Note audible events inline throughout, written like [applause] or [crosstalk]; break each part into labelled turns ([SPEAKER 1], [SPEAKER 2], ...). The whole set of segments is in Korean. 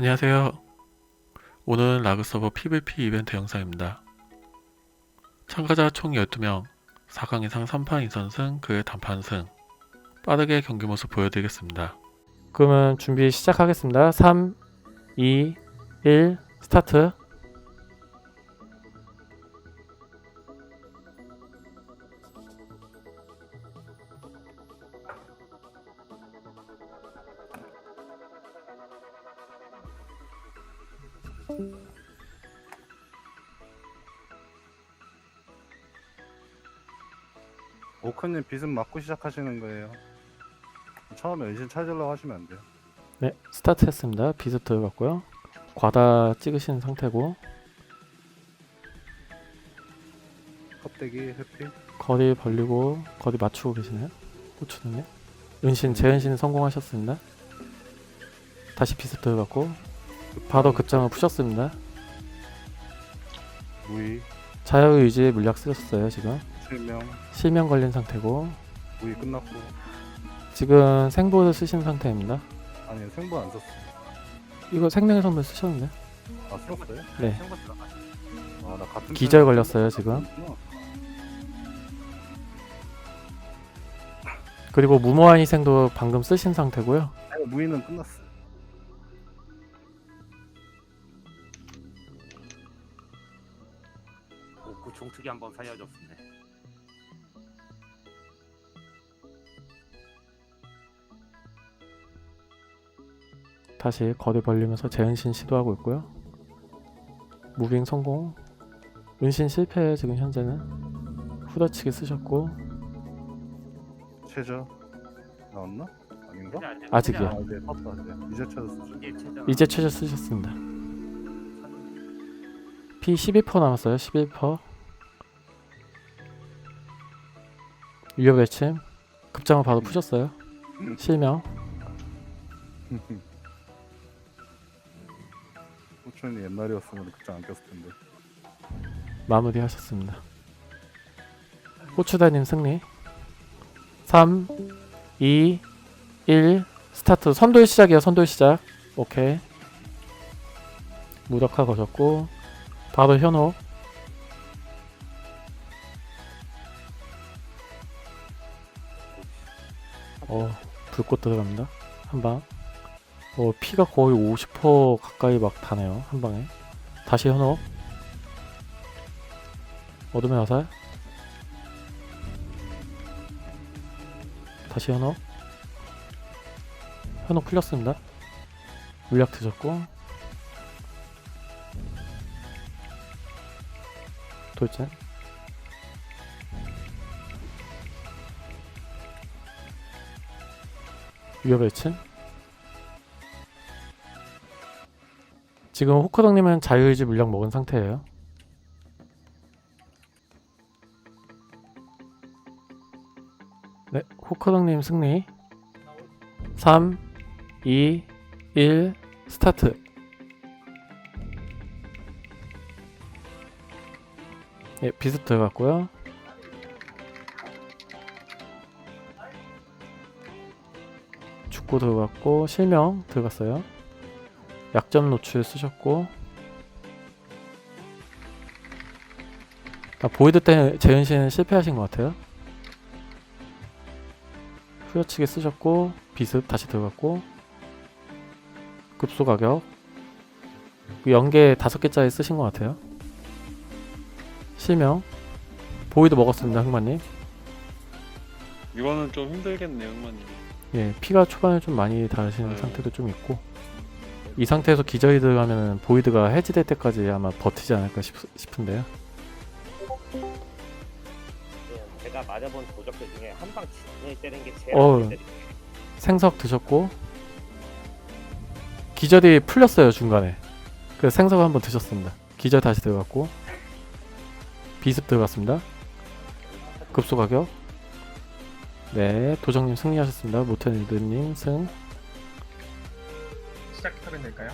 [SPEAKER 1] 안녕하세요. 오늘은 라그 서버 PVP 이벤트 영상입니다. 참가자 총 12명, 4강 이상 3판 2선승, 그의 단판 승. 빠르게 경기 모습 보여드리겠습니다.
[SPEAKER 2] 그러면 준비 시작하겠습니다. 3, 2, 1, 스타트.
[SPEAKER 3] 오크님 빚은 맞고 시작하시는 거예요. 처음에 은신 찾으려고 하시면 안 돼요.
[SPEAKER 2] 네, 스타트 했습니다. 비습 들어갔고요. 과다 찍으신 상태고
[SPEAKER 3] 껍데기 해피.
[SPEAKER 2] 거리 벌리고 거리 맞추고 계시네요. 고추는요. 은신, 재은신 성공하셨습니다. 다시 비습 들어갔고 바로 급장을 푸셨습니다.
[SPEAKER 3] 무의
[SPEAKER 2] 자유의지 물약 쓰셨어요 지금.
[SPEAKER 3] 실명
[SPEAKER 2] 실명 걸린 상태고
[SPEAKER 3] 무의 끝났고
[SPEAKER 2] 지금 생보를 쓰신 상태입니다.
[SPEAKER 3] 아니 생보 안 썼어.
[SPEAKER 2] 이거 생명의 선물 쓰셨는데?
[SPEAKER 3] 아 썼어요?
[SPEAKER 2] 네.
[SPEAKER 3] 아나 같은
[SPEAKER 2] 기절
[SPEAKER 3] 편-
[SPEAKER 2] 걸렸어요 지금. 그리고 무모한 희생도 방금 쓰신 상태고요.
[SPEAKER 3] 아니, 무의는 끝났어.
[SPEAKER 4] 오그 종특이 한번 살려줬네.
[SPEAKER 2] 다 시 거리 벌리면서 재은신 시도하고 있고요. 무빙 성공. 은신 실패 지금 현재는 후려치기 쓰셨고
[SPEAKER 3] 최저 나왔나? 아닌가?
[SPEAKER 2] 아직이요.
[SPEAKER 3] 아 이제 떴다 이제 이제
[SPEAKER 4] 최저.
[SPEAKER 2] 이제 최저 쓰셨습니다. P 12% 남았어요. 11%. 위협 외침. 급장을 바로 푸셨어요. 실명.
[SPEAKER 3] 호춘이 옛날이었으면 그장 안 꼈을 텐데.
[SPEAKER 2] 마무리 하셨습니다. 호추다님 승리. 3, 2, 1, 스타트. 선돌 시작이에요, 선돌 시작. 오케이. 무력화 거셨고, 바로 현호. 어, 불꽃 들어갑니다. 한 방. 어, 피가 거의 50% 가까이 막 다네요, 한 방에. 다시 현호. 어둠의 화살. 다시 현호. 현호 풀렸습니다. 물약 드셨고. 돌진. 위협 외침 지금 호크덕님은 자유의지 물약 먹은 상태예요 네, 호크덕님 승리. 3, 2, 1, 스타트. 예, 비습 들어갔고요. 죽고 들어갔고 실명 들어갔어요. 약점 노출 쓰셨고. 아, 보이드 때 재은 씨는 실패하신 것 같아요. 후려치기 쓰셨고 비습 다시 들어갔고. 급소 가격. 그 연계 다섯 개짜리 쓰신 것 같아요. 실명. 보이도 먹었습니다 흑마님.
[SPEAKER 5] 이거는 좀 힘들겠네요, 형마님.
[SPEAKER 2] 예 피가 초반에 좀 많이 다르시는
[SPEAKER 5] 네.
[SPEAKER 2] 상태도 좀 있고 이 상태에서 기저이 들어가면 보이드가 해지될 때까지 아마 버티지 않을까 싶, 싶은데요.
[SPEAKER 4] 제가 맞아본 도적들 중에 한방 진을 때리는 게 제일. 안 때리네.
[SPEAKER 2] 생석 드셨고 기절이 풀렸어요 중간에. 그 생석 한번 드셨습니다. 기절 다시 들어갔고 비습 들어갔습니다. 급소 가격. 네 도정님 승리하셨습니다. 모텔리드님 승
[SPEAKER 6] 소리 낼까요?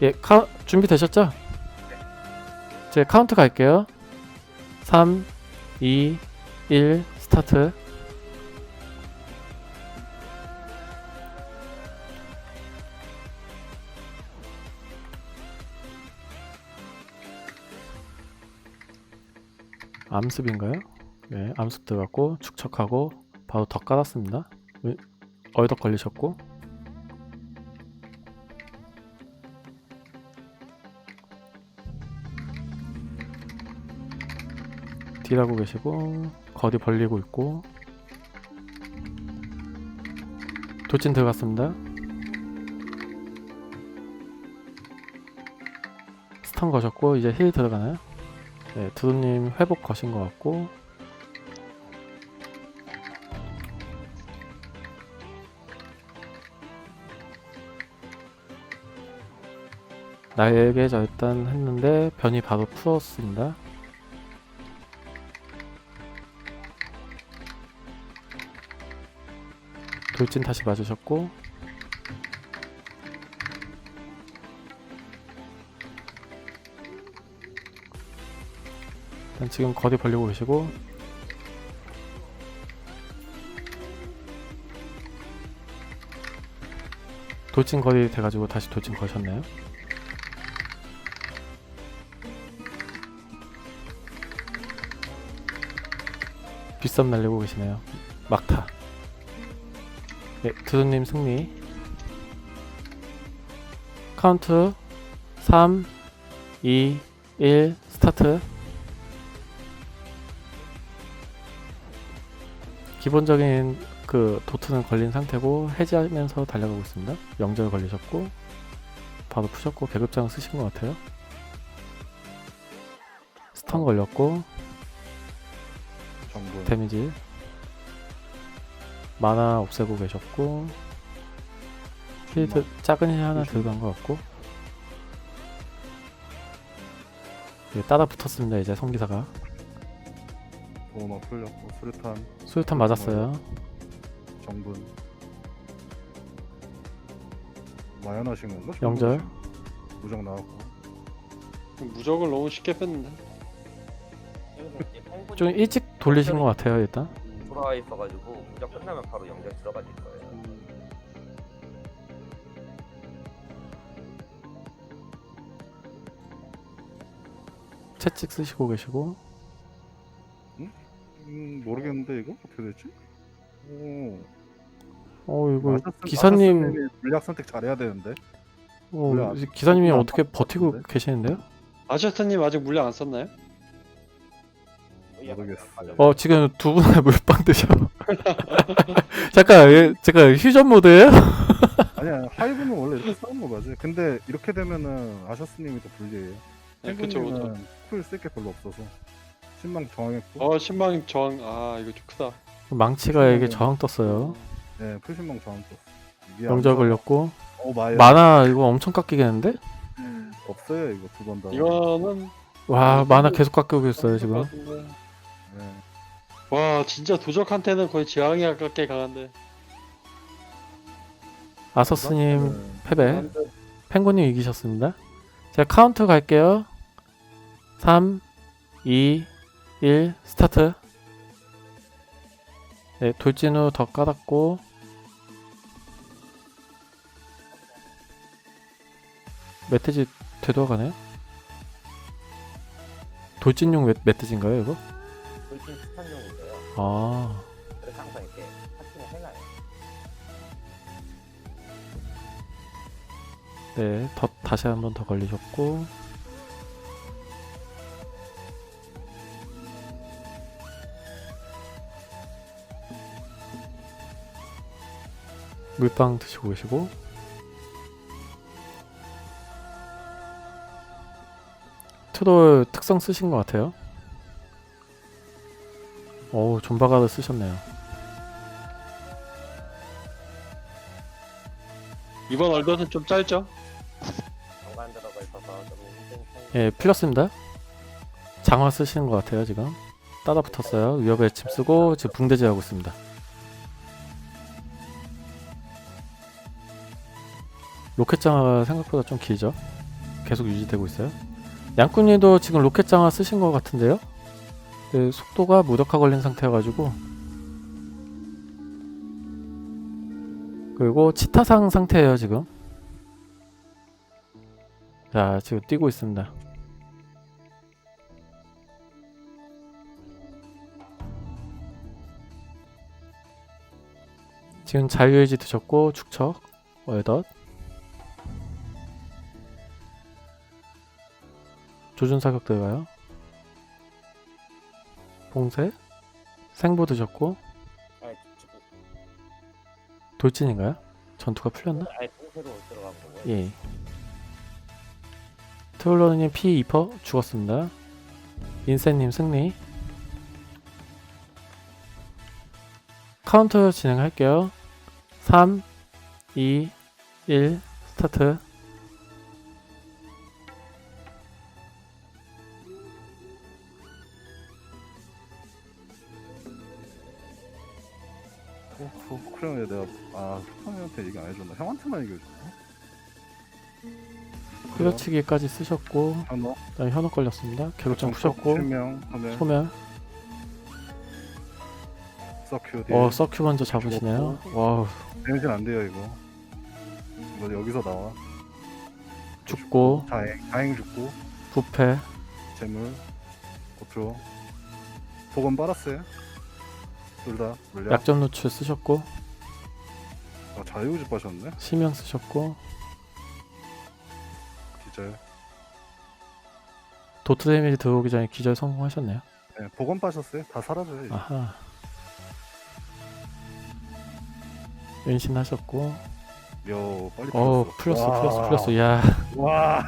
[SPEAKER 2] 예, 카 준비 되셨죠? 네. 제 카운트 갈게요. 3, 2, 1 스타트. 암습인가요? 네, 암습 들어갔고 축척하고 바로 덧 깔았습니다. 얼덕 걸리셨고 딜하고 계시고 거리 벌리고 있고 돌진 들어갔습니다. 스턴 거셨고 이제 힐 들어가나요? 네, 두두님 회복 거신 것 같고 나에게 저 일단 했는데 변이 바로 풀었습니다. 돌진 다시 맞으셨고 일단 지금 거리 벌리고 계시고 돌진 거리 돼가지고 다시 돌진 거셨나요? 빗썸 날리고 계시네요. 막타. 네, 두두님 승리. 카운트 3, 2, 1, 스타트. 기본적인 그 도트는 걸린 상태고 해제하면서 달려가고 있습니다. 영절 걸리셨고 바로 푸셨고 계급장 쓰신 것 같아요. 스턴 걸렸고
[SPEAKER 3] 정분.
[SPEAKER 2] 데미지 만화 없애고 계셨고 필드 작은 힐 하나 들어간 것 같고 예, 따라 붙었습니다 이제 성기사가
[SPEAKER 3] 도마 풀렸고 수류탄
[SPEAKER 2] 수류탄 맞았어요
[SPEAKER 3] 정분. 마연하신 건가?
[SPEAKER 2] 영절.
[SPEAKER 3] 무적 나왔고.
[SPEAKER 5] 무적을 너무 쉽게 뺐는데.
[SPEAKER 2] 좀 일찍 돌리신 것 같아요 일단
[SPEAKER 4] 돌아와 있어가지고 무적 끝나면 바로 연결 들어가질 거예요.
[SPEAKER 2] 채찍 쓰시고 계시고
[SPEAKER 3] 음 모르겠는데 이거 어떻게 됐지? 오.
[SPEAKER 2] 어 이거
[SPEAKER 3] 마셔스-
[SPEAKER 2] 기사님
[SPEAKER 3] 마셔스님이 전략 선택 잘해야 되는데.
[SPEAKER 2] 어. 기사님이. 어떻게 버티고? 계시는데요?
[SPEAKER 5] 아저스님 아직 물량 안 썼나요?
[SPEAKER 3] 모르겠어요.
[SPEAKER 2] 어 지금 두 분의 [laughs] 물방 드셔 [laughs] 잠깐 얘, 제가 휴전 모드예요? [laughs]
[SPEAKER 3] 아니야 하이브는 원래 이렇게 싸우는 거 맞아요. 근데 이렇게 되면은 아셔스님이 더 불리해요.
[SPEAKER 5] 네, 그쵸 그쵸.
[SPEAKER 3] 탱구님은 쿨쓸 게 별로 없어서 신망 정했고.
[SPEAKER 5] 어 신망 저항 아 이거 좀 크다.
[SPEAKER 2] 망치가 이게
[SPEAKER 3] 음.
[SPEAKER 2] 저항 떴어요
[SPEAKER 3] 네, 풀신망. 이게
[SPEAKER 2] 영절
[SPEAKER 3] 안
[SPEAKER 2] 걸렸고
[SPEAKER 3] 어 마야.
[SPEAKER 2] 만화 이거 엄청 깎이겠는데?
[SPEAKER 3] 없어요 이거 두 번 다.
[SPEAKER 5] 이거는
[SPEAKER 2] 와 만화 계속 깎이고 있어요 지금
[SPEAKER 3] 네.
[SPEAKER 5] 와 진짜 도적한테는 거의 지향이 가깝게 강한데.
[SPEAKER 2] 아서스님
[SPEAKER 3] 네.
[SPEAKER 2] 패배 펭귄님 이기셨습니다 제가 카운트 갈게요 3 2 1 스타트 네 돌진 후더 깔았고 멧돼지 되돌아가네요 돌진용 멧, 멧돼지인가요 이거?
[SPEAKER 4] 돌진 스탄용인데요.
[SPEAKER 2] 아
[SPEAKER 4] 그래서 항상 이렇게 파팅을 해놔요.
[SPEAKER 2] 네, 더, 다시 한 번 더 걸리셨고 물빵 드시고 계시고 트롤 특성 쓰신 것 같아요. 어우 존바가드 쓰셨네요.
[SPEAKER 5] 이번 얼더는 좀 짧죠?
[SPEAKER 4] 정관 들어가 있어서 좀 힘든 편.
[SPEAKER 2] 예, 풀렸습니다. 장화 쓰시는 것 같아요, 지금. 따라 붙었어요. 위협의 침 쓰고 지금 붕대제 하고 있습니다. 로켓 장화가 생각보다 좀 길죠? 계속 유지되고 있어요. 양꾼님도 지금 로켓 장화 쓰신 것 같은데요? 그 속도가 무덕화 걸린 상태여가지고. 그리고 치타상 상태예요 지금. 자 지금 뛰고 있습니다. 지금 자유의지 드셨고 축척 월덧. 조준 사격 들어가요. 봉쇄 생보 드셨고
[SPEAKER 4] 아니, 저-
[SPEAKER 2] 돌진인가요? 전투가 풀렸나?
[SPEAKER 4] 아예 통째로 들어간 거고요.
[SPEAKER 2] 예. 트롤러님 P 2퍼 죽었습니다. 인센님 승리. 카운터 진행할게요. 3, 2, 1, 스타트.
[SPEAKER 3] 그, 내가 아 형한테 얘기 안 해줬나? 형한테만 얘기해줬나?
[SPEAKER 2] 후려치기까지 쓰셨고,
[SPEAKER 3] 현호?
[SPEAKER 2] 그다음에 현혹 걸렸습니다. 개로장 푸셨고,
[SPEAKER 3] 실명 하면
[SPEAKER 2] 소멸.
[SPEAKER 3] 서큐
[SPEAKER 2] 어, 서큐 먼저 잡으시네요. 와우,
[SPEAKER 3] 데미지는 안 돼요 이거. 이거 여기서 나와.
[SPEAKER 2] 죽고,
[SPEAKER 3] 다행 다행 죽고.
[SPEAKER 2] 부패,
[SPEAKER 3] 재물. 고표 복원 빨았어요. 둘다
[SPEAKER 2] 약점 노출 쓰셨고,
[SPEAKER 3] 아, 자유우지 빠셨네
[SPEAKER 2] 심형 쓰셨고,
[SPEAKER 3] 기절
[SPEAKER 2] 도트 데미지 들어오기 전에 기절 성공하셨네요.
[SPEAKER 3] 네, 복원 빠셨어요 다 사라져요 이제.
[SPEAKER 2] 아하. 은신하셨고,
[SPEAKER 3] 여 빨리
[SPEAKER 2] 어 풀렸어,
[SPEAKER 3] 와.
[SPEAKER 2] 풀렸어. 야,
[SPEAKER 3] 와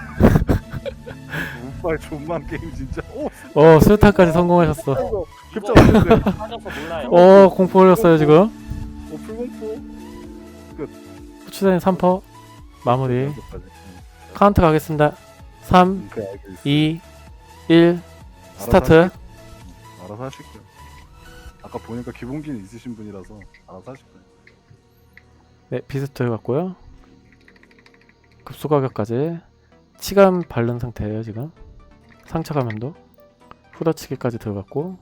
[SPEAKER 3] 운빨 존만 게임 진짜 오
[SPEAKER 2] 어 수류탄까지 성공하셨어.
[SPEAKER 3] 이거 급작 왔는데
[SPEAKER 4] 빠져서 몰라요.
[SPEAKER 2] 어 공포 올렸어요 지금.
[SPEAKER 3] 오 풀공포
[SPEAKER 2] 후 추단이 3퍼 마무리. 카운트 가겠습니다. 3,
[SPEAKER 3] 음, 그래 알고 있어
[SPEAKER 2] 2, 1, 스타트.
[SPEAKER 3] 알아서 하실 거예요 아까 보니까 기본기는 있으신 분이라서 알아서 하실 거예요
[SPEAKER 2] 네, 비스트 갔고요. 급소 가격까지 치감 바른 상태예요 지금. 상처 감염도 후려치기까지 들어갔고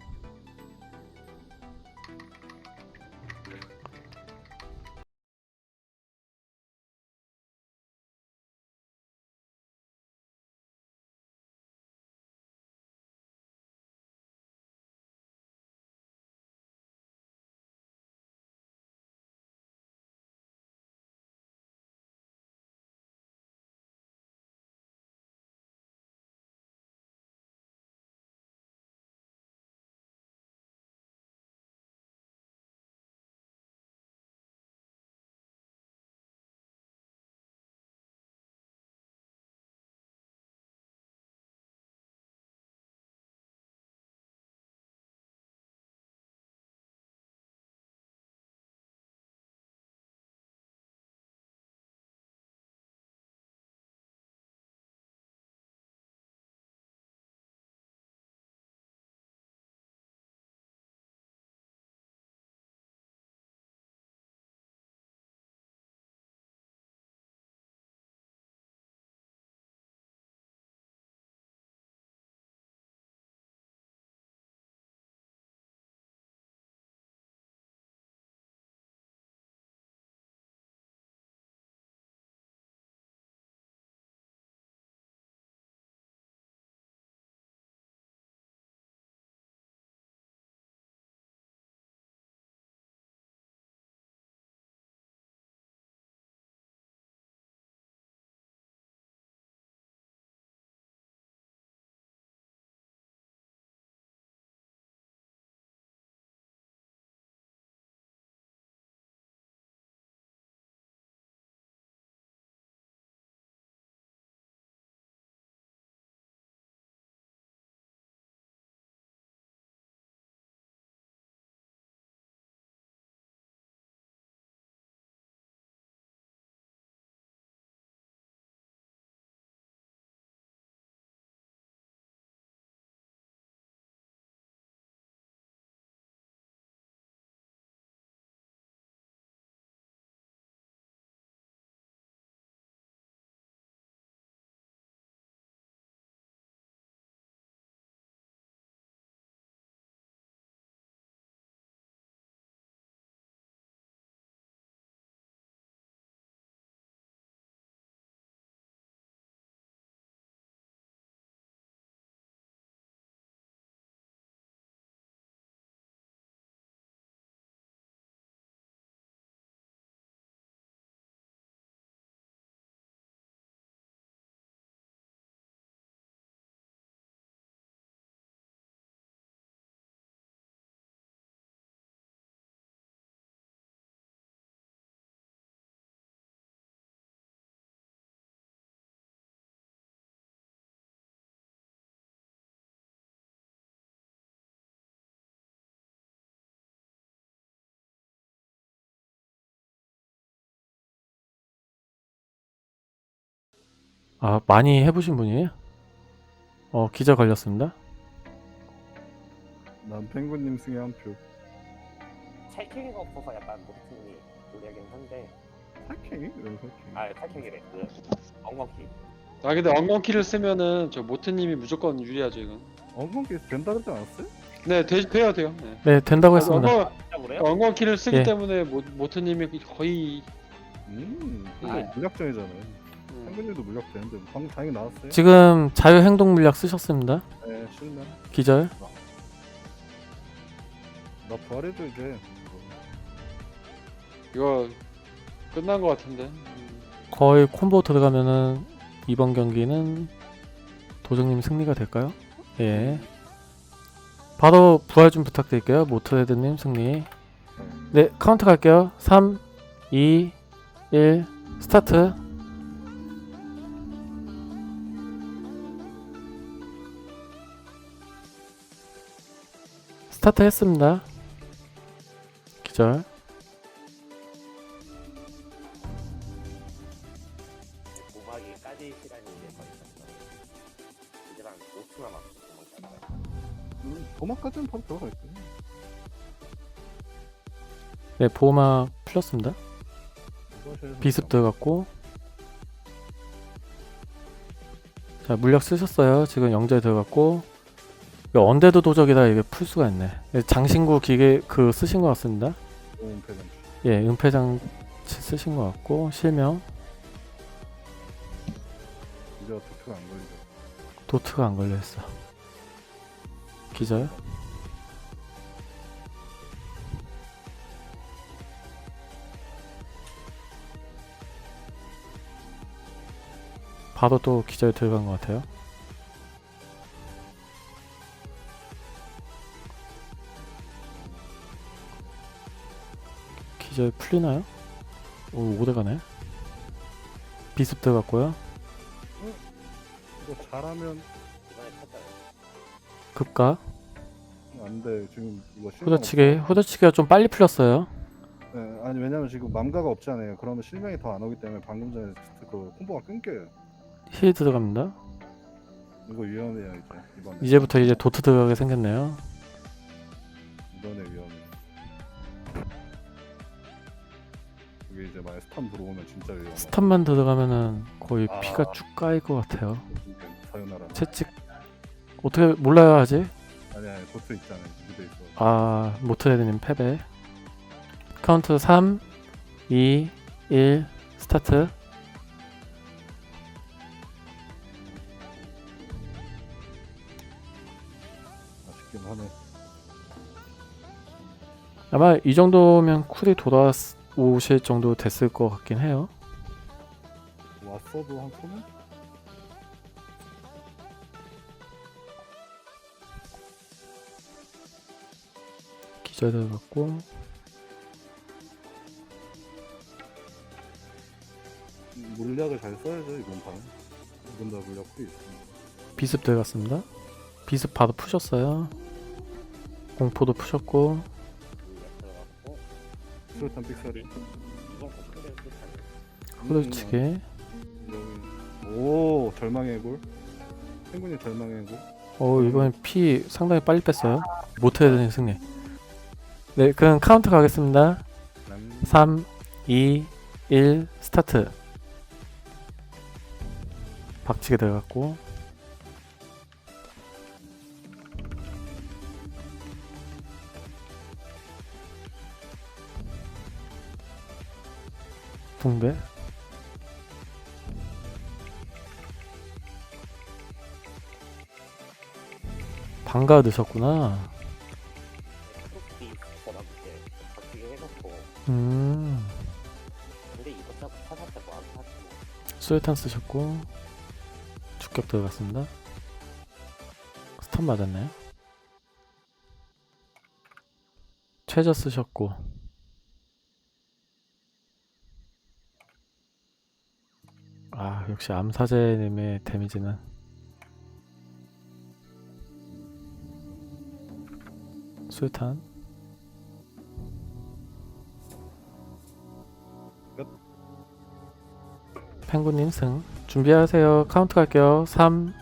[SPEAKER 2] 아 많이 해보신 분이에요? 어 기자 걸렸습니다.
[SPEAKER 3] 난 펭구님 승에 한 표.
[SPEAKER 4] 탈킹이가 없어서 약간 모르팀이 무리하긴 한데
[SPEAKER 3] 탈킹이? 왜 탈킹?
[SPEAKER 4] 아 탈킹이래 그 엉겅키
[SPEAKER 5] 아 근데 엉겅키를 쓰면은 저 모트님이 무조건 유리하죠 이건.
[SPEAKER 3] 엉겅키 된다 그러지 않았어요?
[SPEAKER 5] 네 돼, 돼야 돼요. 네.
[SPEAKER 2] 네 된다고 했습니다.
[SPEAKER 5] 엉겅,
[SPEAKER 4] 진짜 그래요?
[SPEAKER 5] 엉겅키를 쓰기
[SPEAKER 2] 예.
[SPEAKER 5] 때문에 모, 모트님이 거의
[SPEAKER 3] 음,
[SPEAKER 5] 아.
[SPEAKER 3] 근데 물약전이잖아요.
[SPEAKER 5] 음,
[SPEAKER 3] 펭구님도 물약전인데 방금 다행히 나왔어요.
[SPEAKER 2] 지금 자유 행동 물약 쓰셨습니다.
[SPEAKER 3] 네, 실명.
[SPEAKER 2] 기절.
[SPEAKER 3] 나 부활해도 이제.
[SPEAKER 5] 이거 끝난 것 같은데. 음,
[SPEAKER 2] 거의 콤보 들어가면은 이번 경기는 도정님 승리가 될까요? 예. 바로 부활 좀 부탁드릴게요. 모트헤드님 승리. 네, 카운트 갈게요. 3, 2, 1, 스타트. 스타트 했습니다. 기절.
[SPEAKER 4] 고막이까지 시간이 이제 거의 있었어 이제 한 5초 남았어 도망가다가
[SPEAKER 3] 음, 도마까지는 바로 들어가 있어요.
[SPEAKER 2] 네, 보호막 풀렸습니다. 비습 들어갔고 자 물약 쓰셨어요 지금 영재 들어갔고 언데드 도적이다. 이게 풀 수가 있네. 네, 장신구 기계 그 쓰신 것 같습니다.
[SPEAKER 3] 패전.
[SPEAKER 2] 예 은폐장 쓰신 것 같고 실명.
[SPEAKER 3] 이제 도트가 안 걸리죠.
[SPEAKER 2] 도트가 안 걸려 있어. 기절? 바로 또 기절 들어간 것 같아요 기절 풀리나요? 오 오래 가네 비습 들어갔고요
[SPEAKER 3] 이거 잘하면
[SPEAKER 2] 급가
[SPEAKER 3] 안 돼. 지금 이거 실명.
[SPEAKER 2] 후드치기 후드치기가 좀 빨리 풀렸어요
[SPEAKER 3] 없- 네, 아니 왜냐면 지금 맘가가 없잖아요. 그러면 실명이 더 안 오기 때문에 방금 전에 그 콤보가 끊겨요.
[SPEAKER 2] 힐 들어갑니다
[SPEAKER 3] 이거 위험해요 이제 이번에.
[SPEAKER 2] 이제부터 이제 도트 들어가게 생겼네요
[SPEAKER 3] 이번에 위험해. 그게 이제 만약 스탄 들어오면 진짜 위험한
[SPEAKER 2] 스탑만 들어가면은 거의
[SPEAKER 3] 아.
[SPEAKER 2] 피가 쭉 까일 것 같아요.
[SPEAKER 3] 사요나라.
[SPEAKER 2] 채찍 어떻게 몰라요 아직?
[SPEAKER 3] 아니 아니 보트 있잖아요. 무대 있어
[SPEAKER 2] 아 모트헤드님 패배. 카운트 3 2 1 스타트. 아마 이 정도면 쿨이 돌아왔을 오실 정도 됐을 것 같긴 해요.
[SPEAKER 3] 왔어도 한 코너?
[SPEAKER 2] 기자들 받고
[SPEAKER 3] 물약을 잘 써야죠 이번 판. 이번 다 물약도 있습니다.
[SPEAKER 2] 비습 들어갔습니다. 비습 바로 푸셨어요. 공포도 푸셨고
[SPEAKER 4] 이번 거 큰데 끝하네
[SPEAKER 2] 후드치기
[SPEAKER 3] 여기. 오 절망의 골. 펭귄이 절망의 골.
[SPEAKER 2] 어 이번엔 피 상당히 빨리 뺐어요 모트헤드님 승리 네 그럼 카운트 가겠습니다
[SPEAKER 3] 남.
[SPEAKER 2] 3, 2, 1 스타트 박치게 들어갔고 붕배? 방가
[SPEAKER 4] 바뀌게 해놓고
[SPEAKER 2] 음.
[SPEAKER 4] 근데 이것저것
[SPEAKER 2] 수류탄 쓰셨고 축격 들어갔습니다. 스턴 맞았나요? 최저 쓰셨고 역시 암사제님의 데미지는 수류탄
[SPEAKER 3] 끝.
[SPEAKER 2] 펭구님 승 준비하세요. 카운트 갈게요. 3,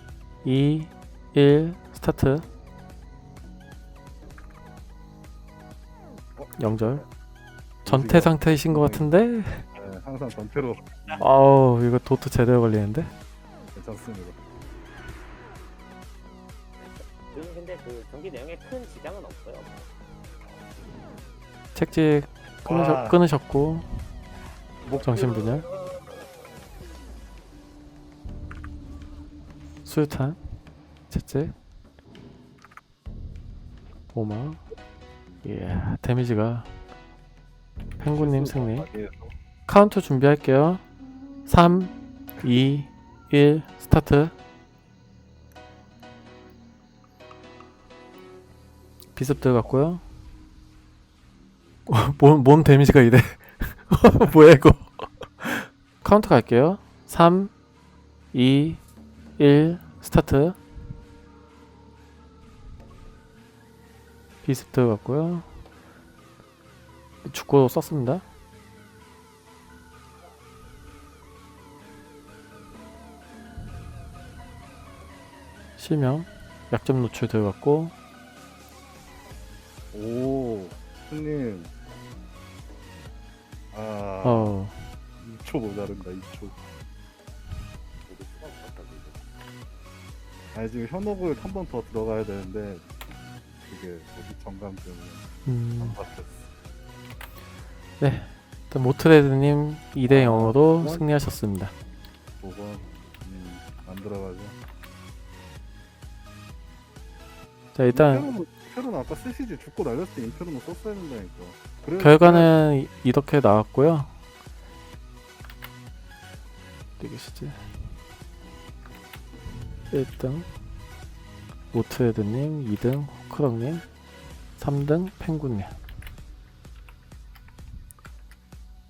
[SPEAKER 2] 2, 1, 스타트. 영절. 전태 상태이신 것 같은데?
[SPEAKER 3] 네, 항상 전태로
[SPEAKER 2] 아우, 이거 도트 제대로 걸리는데?
[SPEAKER 3] 괜찮습니다.
[SPEAKER 4] 지금 근데 그 경기 내용에 큰 지장은 없어요.
[SPEAKER 2] 끊으셨,
[SPEAKER 3] 와.
[SPEAKER 2] 끊으셨 고, 정신분열. 수류탄, 채찍, 오마. 예, 데미지가 펭구님 승리.
[SPEAKER 3] 예,
[SPEAKER 2] 카운트 준비할게요. 3, 2, 1, 스타트. 비습 들어갔고요. 어, 뭔, 뭔 데미지가 이래. [laughs] 뭐야 이거. 카운트 갈게요. 3, 2, 1, 스타트. 비습 들어갔고요. 죽고 썼습니다. 실명 약점 노출 들어갔고
[SPEAKER 3] 오, 손님. 아,
[SPEAKER 2] 어
[SPEAKER 3] 2초 모자른다, 2초.
[SPEAKER 4] 모두 수가 없었거든요.
[SPEAKER 3] 아니, 지금 현혹을 한 번 더 들어가야 되는데, 그게 뭐지, 정감 때문에
[SPEAKER 2] 음,
[SPEAKER 3] 안 바뀌었어.
[SPEAKER 2] 일단 모트레드님 2대 0으로 승리하셨습니다.
[SPEAKER 3] 5번, 음, 안 들어가죠.
[SPEAKER 2] 자 일단
[SPEAKER 3] 인페르노, 인페르노 아까 쓰시지 죽고 날렸을 때 인페르노 썼어야 된다니까. 그래,
[SPEAKER 2] 결과는 이- 이렇게 나왔고요. 어디 계시지? 1등 모트레드님, 2등 호크럭님, 3등 펭구님.